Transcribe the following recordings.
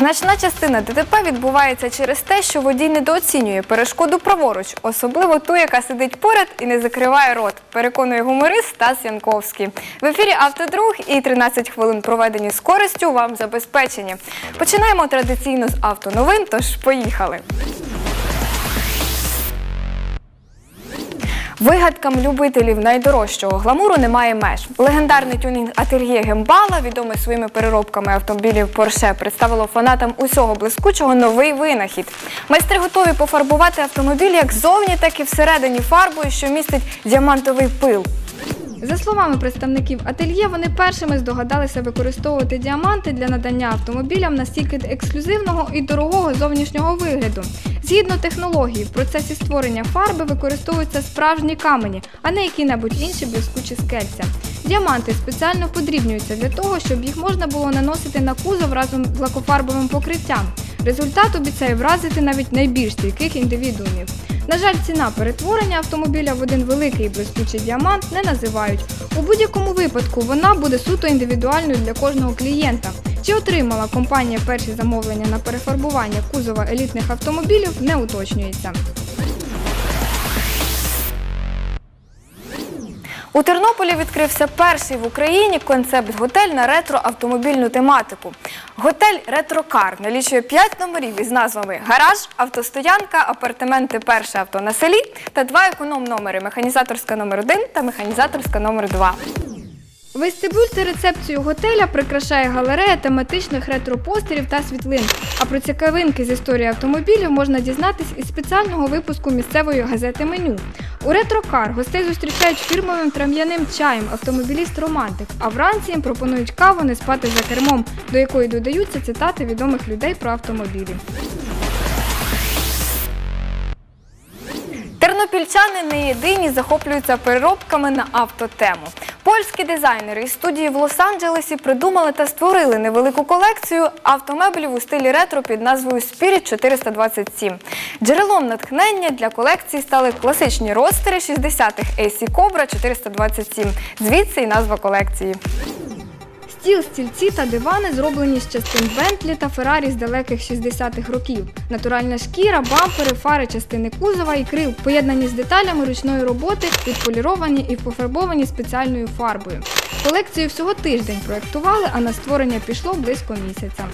Значна частина ДТП відбувається через те, що водій недооцінює перешкоду праворуч, особливо ту, яка сидить поряд і не закриває рот. Переконує гуморист Стас Янковський. В ефірі Автодруг і 13 хвилин проведені з користю вам забезпечені. Починаємо традиційно з автоновин, тож поїхали. Вигадкам любителів найдорожчого гламуру немає меж. Легендарний тюнінг ательє Гембала, відомий своїми переробками автомобілів Porsche, представило фанатам усього блискучого новий винахід. Майстри готові пофарбувати автомобіль як зовні, так і всередині фарбою, що містить діамантовий пил. За словами представників ательє, вони першими здогадалися використовувати діаманти для надання автомобілям настільки ексклюзивного і дорогого зовнішнього вигляду. Згідно технології, в процесі створення фарби використовуються справжні камені, а не які-небудь інші блискучі скельця. Діаманти спеціально подрібнюються для того, щоб їх можна було наносити на кузов разом з лакофарбовим покриттям. Результат обіцяє вразити навіть найбільш стійких індивідуумів. На жаль, ціна перетворення автомобіля в один великий блискучий діамант не називають. У будь-якому випадку вона буде суто індивідуальною для кожного клієнта. Чи отримала компанія перші замовлення на перефарбування кузова елітних автомобілів, не уточнюється. У Тернополі відкрився перший в Україні концепт-готель на ретро-автомобільну тематику. Готель Ретрокар налічує 5 номерів із назвами Гараж, автостоянка, апартаменти перше авто на селі та два економ-номери механізаторська номер 1 та механізаторська номер 2. Вестибюль та рецепцію готеля прикрашає галерея тематичних ретро-постерів та світлин. А про цікавинки з історії автомобілів можна дізнатись із спеціального випуску місцевої газети Меню. У ретрокар гостей зустрічають фірмовим трав'яним чаєм автомобіліст-романтик, а вранці їм пропонують каву не спати за кермом, до якої додаються цитати відомих людей про автомобілі. Тернопільчани не єдині захоплюються переробками на автотему. Польські дизайнери із студії в Лос-Анджелесі придумали та створили невелику колекцію автомеблів у стилі ретро під назвою Spirit 427. Джерелом натхнення для колекції стали класичні ростери 60-х AC Cobra 427. Звідси і назва колекції. Стіл, стільці та дивани зроблені з частин Бентлі та Феррарі з далеких 60-х років. Натуральна шкіра, бампери, фари, частини кузова і крил поєднані з деталями ручної роботи, відполіровані і пофарбовані спеціальною фарбою. Колекцію всього тиждень проєктували, а на створення пішло близько місяця.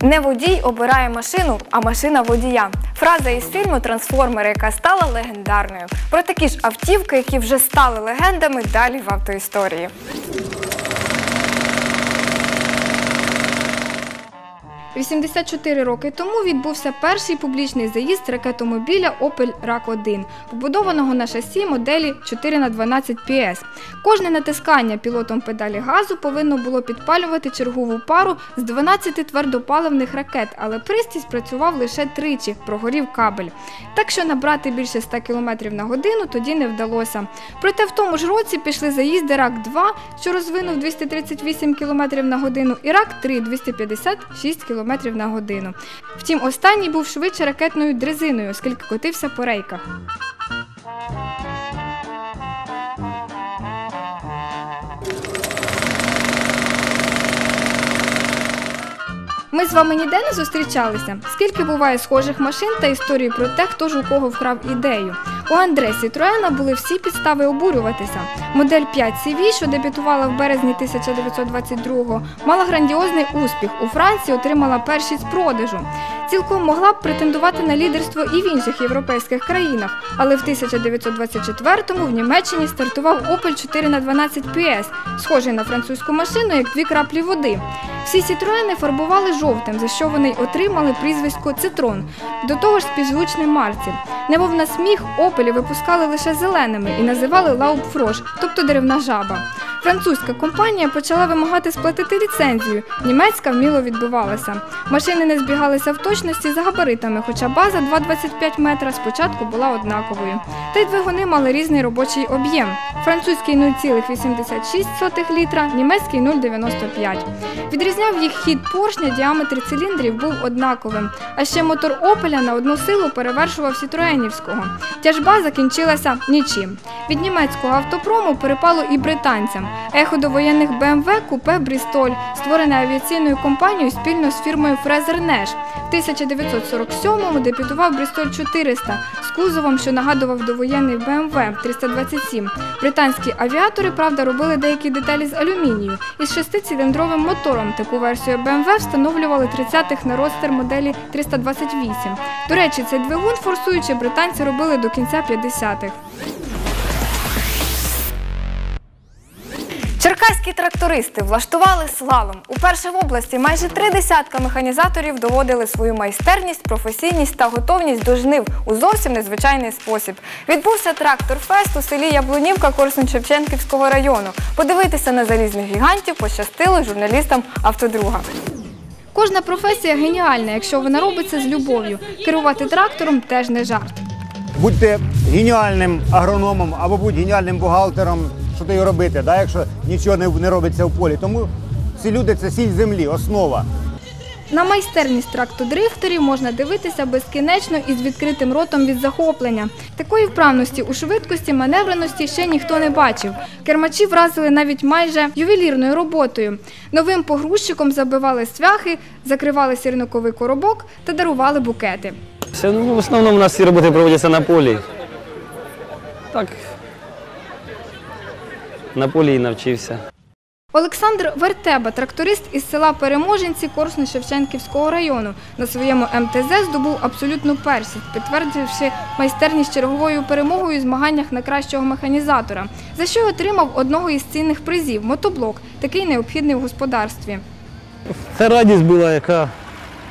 Не водій обирає машину, а машина водія. Фраза із фільму Трансформери, яка стала легендарною. Про такі ж автівки, які вже стали легендами, далі в автоісторії. – 84 роки тому відбувся перший публічний заїзд ракетомобіля Opel RAK-1, побудованого на шасі моделі 4х12 PS. Кожне натискання пілотом педалі газу повинно було підпалювати чергову пару з 12 твердопаливних ракет, але пристрій спрацював лише тричі, прогорів кабель. Так що набрати більше 100 км на годину тоді не вдалося. Проте в тому ж році пішли заїзди РАК-2, що розвинув 238 км на годину, і РАК-3 – 256 км на годину. Втім, останній був швидше ракетною дрезиною, оскільки котився по рейках. Ми з вами ніде не зустрічалися. Скільки буває схожих машин та історії про те, хто ж у кого вкрав ідею. У Андре Сітроена були всі підстави обурюватися. Модель 5 CV, що дебютувала в березні 1922-го, мала грандіозний успіх. У Франції отримала першість продажу. Цілком могла б претендувати на лідерство і в інших європейських країнах, але в 1924-му в Німеччині стартував Opel 4х12 PS, схожий на французьку машину, як дві краплі води. Всі сітроени фарбували жовтим, за що вони отримали прізвисько Цитрон, до того ж співзвучне марці. Немов на сміх, опелі випускали лише зеленими і називали лаубфрош, тобто деревна жаба. Французька компанія почала вимагати сплатити ліцензію, німецька вміло відбивалася. Машини не збігалися в точності за габаритами, хоча база 2,25 метра спочатку була однаковою. Та й двигуни мали різний робочий об'єм. Французький 0,86 літра, німецький 0,95. Відрізняв їх хід поршня, діаметр циліндрів був однаковим. А ще мотор Опеля на одну силу перевершував Сітроенівського. Тяжба закінчилася нічим. Від німецького автопрому перепало і британцям. Ехо до воєнних БМВ купе Брістоль, створене авіаційною компанією спільно з фірмою Фрезер Неш. В 1947-му дебютував Брістоль 400 з кузовом, що нагадував довоєнний БМВ 327. Британські авіатори, правда, робили деякі деталі з алюмінію із шестициліндровим мотором. Таку версію БМВ встановлювали 30-х на ростер моделі 328. До речі, цей двигун форсуючи британці робили до кінця 50-х. Черкаські трактористи влаштували слалом. Уперше в області майже три десятка механізаторів доводили свою майстерність, професійність та готовність до жнив у зовсім незвичайний спосіб. Відбувся трактор-фест у селі Яблунівка Корсун-Шевченківського району. Подивитися на залізних гігантів пощастило журналістам автодруга. Кожна професія геніальна, якщо вона робиться з любов'ю. Керувати трактором теж не жарт. Будьте геніальним агрономом або будь геніальним бухгалтером, що й робити, да, якщо нічого не, не робиться в полі. Тому ці люди це сіль землі, основа. На майстерність трактодрифтерів можна дивитися безкінечно і з відкритим ротом від захоплення. Такої вправності у швидкості, маневреності ще ніхто не бачив. Кермачі вразили навіть майже ювелірною роботою. Новим погрузчиком забивали свяхи, закривали сірниковий коробок та дарували букети. Все, ну, в основному у нас всі роботи проводяться на полі. Так. На полі і навчився. Олександр Вертеба, тракторист із села Переможенці Корсунь-Шевченківського району, на своєму МТЗ здобув абсолютну першість, підтвердивши майстерність черговою перемогою у змаганнях на кращого механізатора, за що отримав одного із цінних призів мотоблок, такий необхідний в господарстві. Це радість була, яка,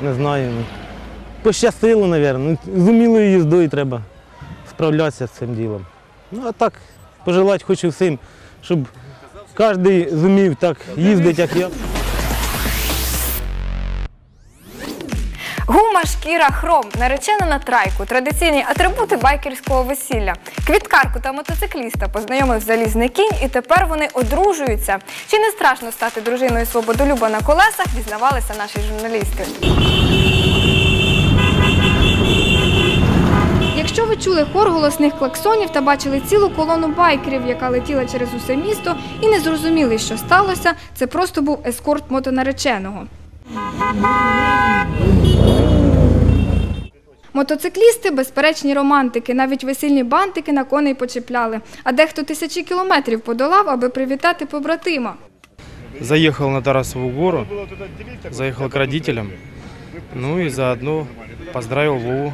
не знаю, ну, пощастило, мабуть. Ну, з умілою їздою треба справлятися з цим ділом. Ну, а так, пожелати хочу всім, щоб кожен зумів так їздити, як я. Гума, шкіра, хром, наречена на трайку, традиційні атрибути байкерського весілля. Квіткарку та мотоцикліста познайомив залізний кінь, і тепер вони одружуються. Чи не страшно стати дружиною свободолюба на колесах, дізнавалися наші журналісти. Якщо ви чули хор голосних клаксонів та бачили цілу колону байкерів, яка летіла через усе місто, і не зрозуміли, що сталося, це просто був ескорт мотонареченого. Мотоциклісти безперечні романтики, навіть весільні бантики на коней почіпляли, а дехто тисячі кілометрів подолав, аби привітати побратима. Заехал на Тарасову гору, заехал к родителям, ну и заодно поздравил Вову.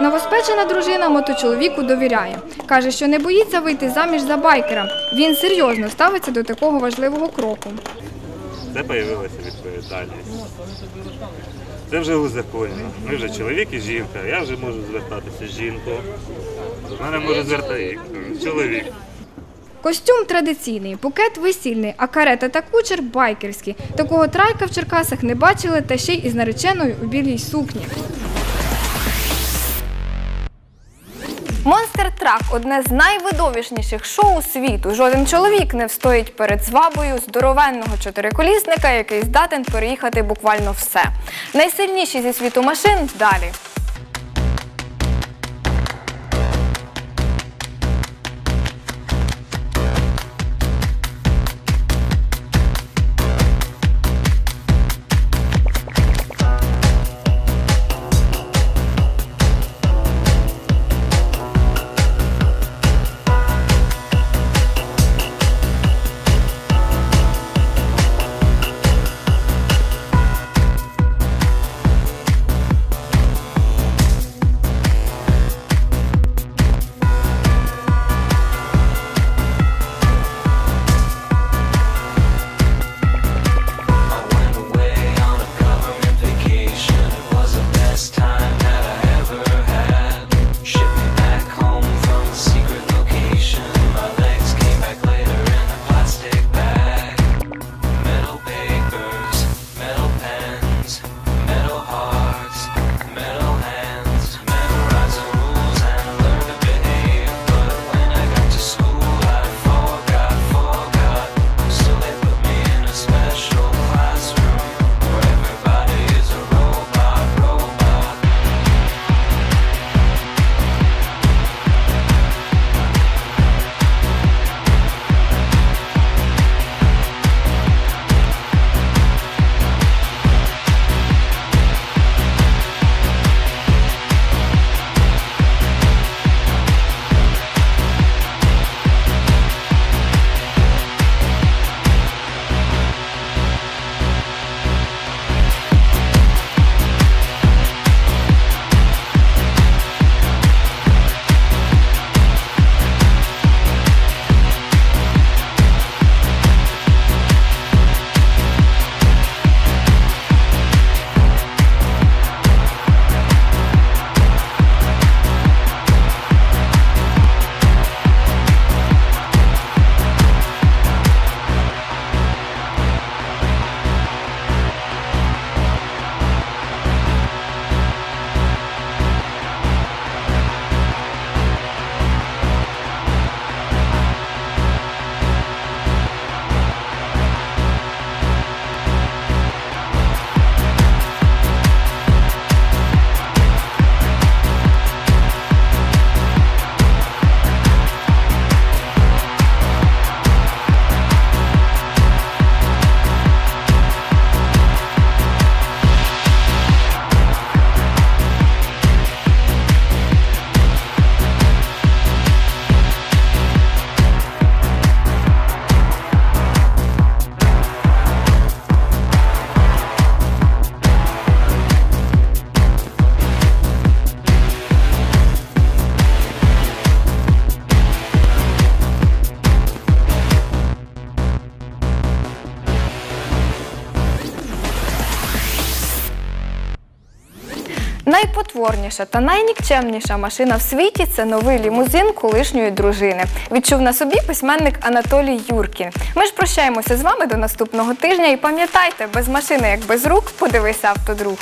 Новоспечена дружина моточоловіку довіряє. Каже, що не боїться вийти заміж за байкера. Він серйозно ставиться до такого важливого кроку. Це появилася відповідальність. Це вже узаконено. Ми вже чоловік і жінка. Я вже можу звертатися з жінкою. До мене може звертати чоловік. Костюм традиційний, букет весільний, а карета та кучер байкерські. Такого трайка в Черкасах не бачили та ще й із нареченою у білій сукні. Монстер Трак одне з найвидовішніших шоу світу. Жоден чоловік не встоїть перед звабою здоровенного чотириколісника, який здатен переїхати буквально все. Найсильніші зі світу машин далі. Найпотворніша та найнікчемніша машина в світі це новий лімузин колишньої дружини. Відчув на собі письменник Анатолій Юркін. Ми ж прощаємося з вами до наступного тижня і пам'ятайте, без машини як без рук, подивися автодруг.